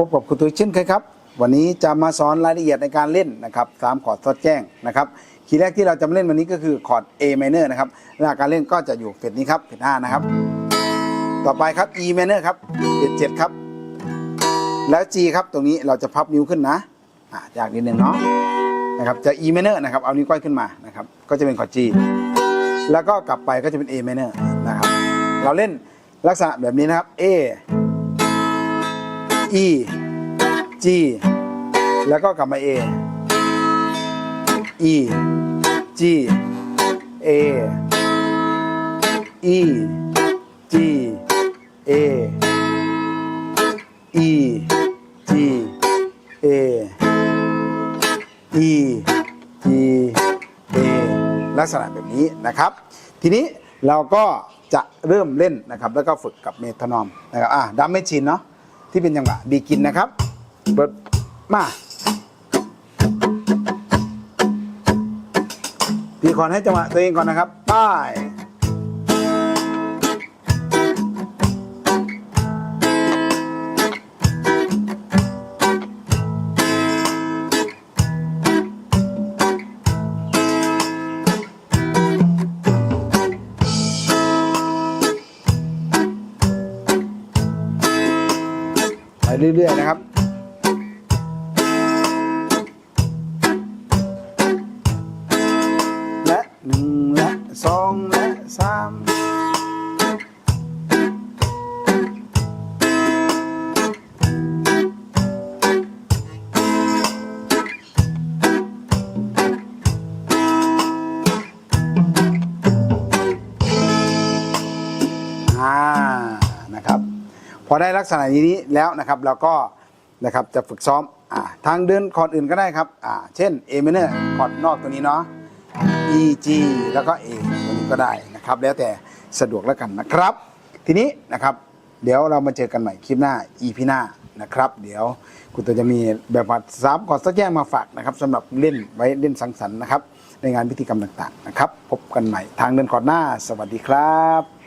พบกับคุณตุ้ยเช่นเคยครับ วันนี้จะมาสอนรายละเอียดในการเล่นนะครับสามคอร์ดทดแจ้งนะครับคีย์แรกที่เราจะมาเล่นวันนี้ก็คือคอร์ด A minor นะครับหน้าการเล่นก็จะอยู่เฟสนี้ครับเฟสห้านะครับ ต่อไปครับ E minor ครับเฟสเจ็ดครับ แล้ว G ครับตรงนี้เราจะพับนิ้วขึ้นนะอะยากนิดนึงเนาะนะครับจะ E minor นะครับเอานิ้วก้อยขึ้นมานะครับก็จะเป็นคอร์ด G แล้วก็กลับไปก็จะเป็น A minor นะครับเราเล่นลักษณะแบบนี้นะครับ A E G แล้วก็กลับมา A E G A E G A E G A E G A ลักษณะแบบนี้นะครับ ทีนี้เราก็จะเริ่มเล่นนะครับ แล้วก็ฝึกกับเมทานอมนะครับอะดัมเมชินเนาะ ที่เป็นจังหวะบีกินนะครับเปิดมาตีก่อนให้จังหวะตัวเองก่อนนะครับป้าย ไปเรื่อยๆนะครับและหนึ่งและสองและสามอ่า พอได้ลักษณะนี้แล้วนะครับเราก็นะครับจะฝึกซ้อมอทางเดินคอร์ดอื่นก็ได้ครับอ่าเช่น A minor คอร์ดนอกตัวนี้เนาะ E G แล้วก็ A ตัวนี้ก็ได้นะครับ แล้วแต่สะดวกแล้วกันนะครับ ทีนี้นะครับ เดี๋ยวเรามาเจอกันใหม่คลิปหน้า EP หน้านะครับ เดี๋ยวคุณตัวจะมีแบบว่าสามคอร์ดสักแยกมาฝากนะครับสำหรับเล่นไว้เล่นสังสรรค์นะครับในงานพิธีกรรมต่างๆนะครับ พบกันใหม่ทางเดินคอร์ดหน้า สวัสดีครับ